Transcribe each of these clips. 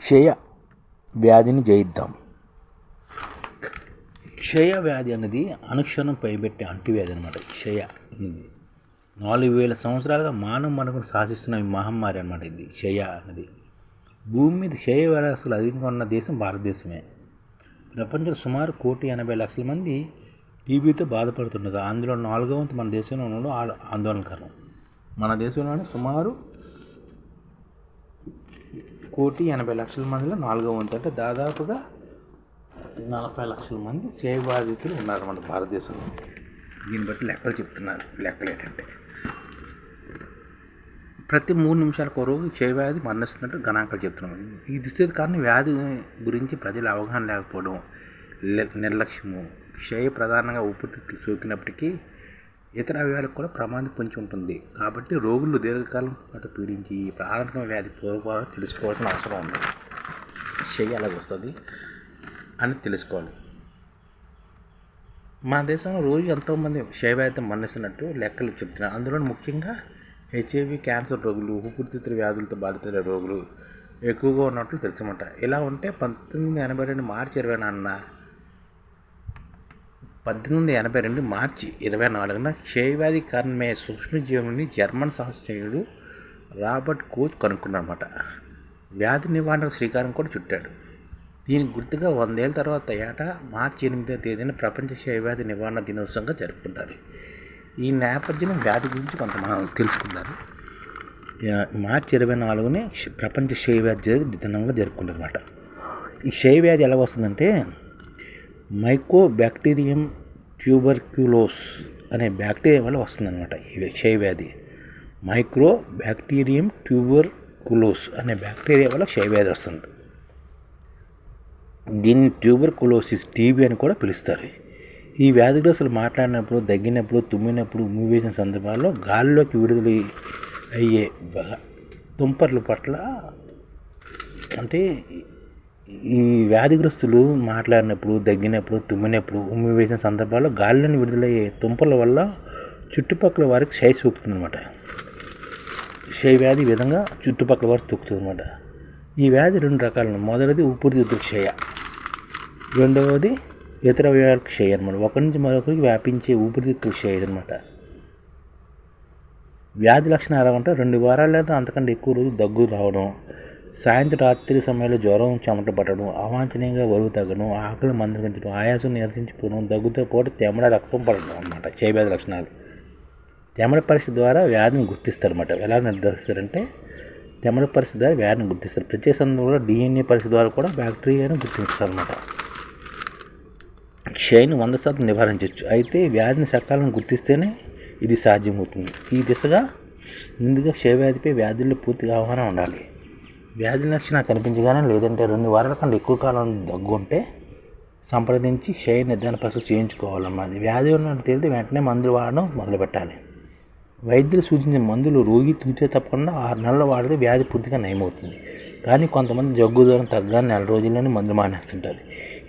క్షయ వ్యాధిని జయిద్దాం. క్షయ వ్యాధి అనేది అనుక్షణం పైబెట్టే అంటువ్యాధి అనమాట క్షయ. అనేది నాలుగు వేల సంవత్సరాలుగా మానవ మనకు శాసిస్తున్న మహమ్మారి అనమాట ఇది. క్షయ అనేది భూమి మీద క్షయ వైరస్లు అధికంగా ఉన్న దేశం భారతదేశమే. ప్రపంచంలో సుమారు కోటి ఎనభై లక్షల మంది టీబీతో బాధపడుతుండగా అందులో నాలుగో వంతు మన దేశంలో ఉండడం ఆందోళనకరం మన దేశంలోనే సుమారు కోటి ఎనభై లక్షల మందిలో నాలుగో వంతు. అంటే దాదాపుగా నలభై లక్షల మంది క్షయ బాధితులు ఉన్నారు మన భారతదేశంలో. దీన్ని బట్టి లెక్కలు చెప్తున్నారు. లెక్కలు ఏంటంటే ప్రతి మూడు నిమిషాలకు ఒక రోజు క్షయ వ్యాధి మరణిస్తున్నట్టు గణాంకాలు చెప్తున్నాం. ఈ దుస్థితి కారణం వ్యాధి గురించి ప్రజల అవగాహన లేకపోవడం నిర్లక్ష్యము. క్షయ ప్రధానంగా ఊపిరితిత్తులు సోకినప్పటికీ ఇతర అవయవాలకు కూడా ప్రమాదం పొంచి ఉంటుంది. కాబట్టి రోగులు దీర్ఘకాలం పాటు పీడించి ఈ ప్రాణాంతకమైన వ్యాధి పూర్వపరం తెలుసుకోవాల్సిన అవసరం ఉంది. క్షయ ఎలాగ వస్తుంది అని తెలుసుకోవాలి. మన దేశంలో రోజు ఎంతోమంది క్షయవ్యాధితో మరణిస్తున్నట్టు లెక్కలు చెప్తున్నారు అందులో ముఖ్యంగా హెచ్ఐవి క్యాన్సర్ రోగులు ఊపిరితిత్తుల వ్యాధులతో బాధితుల రోగులు ఎక్కువగా ఉన్నట్లు తెలుసన్నమాట ఇలా ఉంటే పంతొమ్మిది ఎనభై రెండు మార్చి ఇరవై నాలుగున పద్దెనిమిది ఎనభై రెండు మార్చి ఇరవై నాలుగున క్షయవ్యాధి కారణమయ్యే సూక్ష్మజీవుని జర్మన్ శాస్త్రీయుడు రాబర్ట్ కోచ్ కనుక్కున్నారన్నమాట. వ్యాధి నివారణకు శ్రీకారం కూడా చుట్టాడు. దీనికి గుర్తుగా వందేళ్ళ తర్వాత ఏటా మార్చి ఎనిమిదో తేదీన ప్రపంచ క్షయవ్యాధి నివారణ దినోత్సవంగా జరుపుకుంటారు. ఈ నేపథ్యం వ్యాధి గురించి కొంత మనం తెలుసుకున్నారు మార్చి ఇరవై నాలుగునే ప్రపంచ క్షయవ్యాధి దినంగా జరుపుకుంటారన్నమాట. ఈ క్షయవ్యాధి ఎలా వస్తుందంటే మైకో బ్యాక్టీరియం ట్యూబర్క్యులోస్ అనే బ్యాక్టీరియా వల్ల వస్తుందన్నమాట. ఈ క్షయవ్యాధి మైక్రో బ్యాక్టీరియం ట్యూబర్కులోస్ అనే బ్యాక్టీరియా వల్ల క్షయవ్యాధి వస్తుంది. దీన్ని ట్యూబర్కులోసిస్ టీబీ అని కూడా పిలుస్తారు. ఈ వ్యాధిగ్రస్తులు మాట్లాడినప్పుడు దగ్గినప్పుడు తుమ్మినప్పుడు ఉమ్మి సందర్భాల్లో గాలిలోకి విడుదల అయ్యే బ- తుంపర్ల పట్ల అంటే ఈ వ్యాధిగ్రస్తులు మాట్లాడినప్పుడు దగ్గినప్పుడు తుమ్మినప్పుడు ఉమ్మి వేసిన సందర్భాల్లో గాలిలోని విడుదలయ్యే తుంపల వల్ల చుట్టుపక్కల వారికి క్షయ సోకుతుందన్నమాట. క్షయ వ్యాధి విధంగా చుట్టుపక్కల వారికి తొక్కుతుంది అనమాట ఈ వ్యాధి రెండు రకాలు మొదటిది ఊపిరితిత్తుల క్షయ రెండవది ఇతర అవయవాల క్షయ అనమాట ఒకరి నుంచి మరొకరికి వ్యాపించే ఊపిరితిత్తుల క్షయ అనమాట వ్యాధి లక్షణాలు ఎలా ఉంటాయి? రెండు వారాలు లేదా అంతకంటే ఎక్కువ రోజులు దగ్గు రావడం సాయంత్రం రాత్రి సమయంలో జ్వరం చెమట పట్టడం అవాంఛనీయంగా బరువు తగ్గడం ఆకలి మందగించడం ఆయాసం నిరసించిపోవడం దగ్గుతో పాటు తెమడ రక్తం పడడం అనమాట క్షయవ్యాధి లక్షణాలు. తెమడ పరీక్ష ద్వారా వ్యాధిని గుర్తిస్తారు అనమాట ఎలా నిర్ధారిస్తారంటే తెమడ పరీక్ష ద్వారా వ్యాధిని గుర్తిస్తారు. ప్రత్యేక సందర్భంలో డిఎన్ఏ పరీక్ష ద్వారా కూడా బ్యాక్టీరియాను గుర్తిస్తారు అనమాట క్షయను వంద శాతం నివారించవచ్చు అయితే వ్యాధిని సకాలంలో గుర్తిస్తేనే ఇది సాధ్యమవుతుంది. ఈ దిశగా ముందుగా క్షయవ్యాధిపై వ్యాధుల్లో పూర్తిగా అవగాహన ఉండాలి. వ్యాధి లక్షణాలు కనిపించగానే లేదంటే రెండు వారాల కంటే ఎక్కువ కాలం దగ్గు ఉంటే సంప్రదించి క్షయ నిర్ధారణ పరీక్షలు చేయించుకోవాలన్నమాట వ్యాధి ఉన్నట్టు తేలితే వెంటనే మందులు వాడడం మొదలుపెట్టాలి. వైద్యులు సూచించిన మందులు రోగి తూచే తప్పకుండా ఆరు నెలలు వాడితే వ్యాధి పూర్తిగా నయమవుతుంది. కానీ కొంతమంది జగ్గు దూరం తగ్గని నెల రోజుల్లోనే మందులు మానేస్తుంటారు.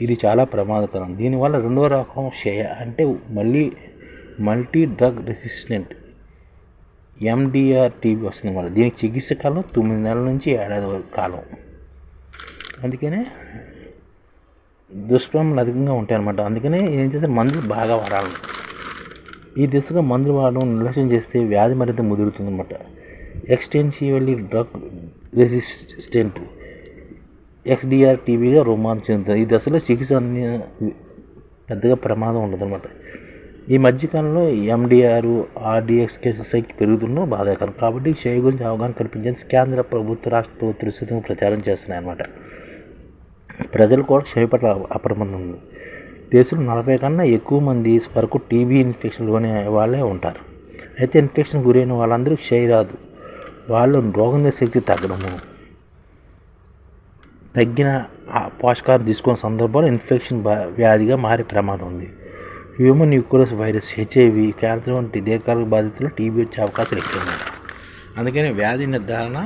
ఇది చాలా ప్రమాదకరం. దీనివల్ల రెండో రకం క్షయ అంటే మళ్ళీ multi drug resistant MDR TB వస్తుంది అన్నమాట దీనికి చికిత్స కాలం తొమ్మిది నెలల నుంచి ఏడాది వరకు కాలం. అందుకనే దుష్ప్రమలు అధికంగా ఉంటాయి అన్నమాట అందుకనే ఏం చేస్తే మందులు బాగా వాడాలి. ఈ దిశగా మందులు వాడడం నిర్లక్ష్యం చేస్తే వ్యాధి మరింత ముదురుతుందన్నమాట. ఎక్స్టెన్సివల్లీ డ్రగ్ రెసిస్టెంట్ ఎక్స్డిఆర్ టీవీగా రూపాంతరం చెందుతుంది. ఈ దశలో చికిత్స అన్ని పెద్దగా ప్రమాదం ఉండదన్నమాట. ఈ మధ్యకాలంలో ఎండిఆర్ ఆర్డిఎక్స్ కేసుల సంఖ్య పెరుగుతుండడం బాధాకరం. కాబట్టి క్షయ గురించి అవగాహన కల్పించేందుకు కేంద్ర ప్రభుత్వ రాష్ట్ర ప్రభుత్వ విస్తృతంగా ప్రచారం చేస్తున్నాయి అన్నమాట ప్రజలు కూడా క్షయ పట్ల అప్రమత్తం ఉంది. దేశంలో నలభై కన్నా ఎక్కువ మంది వరకు టీబీ ఇన్ఫెక్షన్లోని వాళ్ళే ఉంటారు. అయితే ఇన్ఫెక్షన్ గురైన వాళ్ళందరూ క్షయ రాదు. వాళ్ళు రోగం శక్తి తగ్గడము తగ్గిన పోషకాలు తీసుకున్న సందర్భంలో ఇన్ఫెక్షన్ వ్యాధిగా మారే ప్రమాదం ఉంది. Human nucleus virus HIV cancer వంటి దీర్ఘకాలిక బాధితులు టీబీ వచ్చే అవకాశాలు ఎక్కువ అందుకని వ్యాధి నిర్ధారణ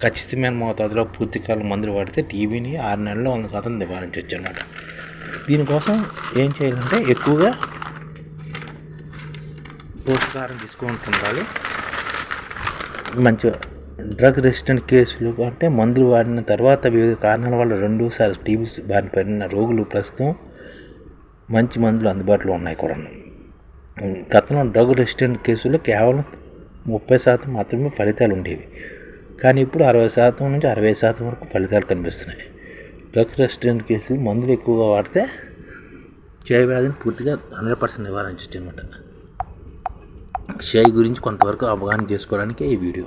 ఖచ్చితమైన మోతాదులో పూర్తికాలం మందులు వాడితే టీబీని ఆరు నెలల్లో వంద శాతం నివారించవచ్చు అన్నమాట. దీనికోసం ఏం చేయాలంటే ఎక్కువగా పోషకాహారం తీసుకుంటూ ఉండాలి మంచిగా డ్రగ్ రెసిస్టెంట్ కేసులు అంటే మందులు వాడిన తర్వాత వివిధ కారణాల వల్ల రెండోసారి టీబీ బారిన పడిన రోగులు ప్రస్తుతం మంచి మందులు అందుబాటులో ఉన్నాయి కూడా గతంలో డ్రగ్ రెసిస్టెంట్ కేసుల్లో కేవలం ముప్పై శాతం మాత్రమే ఫలితాలు ఉండేవి. కానీ ఇప్పుడు అరవై శాతం నుంచి అరవై శాతం వరకు ఫలితాలు కనిపిస్తున్నాయి. డ్రగ్ రెసిస్టెంట్ కేసులు మందులు ఎక్కువగా వాడితే క్షయవ్యాధిని పూర్తిగా హండ్రెడ్ పర్సెంట్ నివారించచ్చు అనమాట క్షయ గురించి కొంతవరకు అవగాహన చేసుకోవడానికి ఈ వీడియో.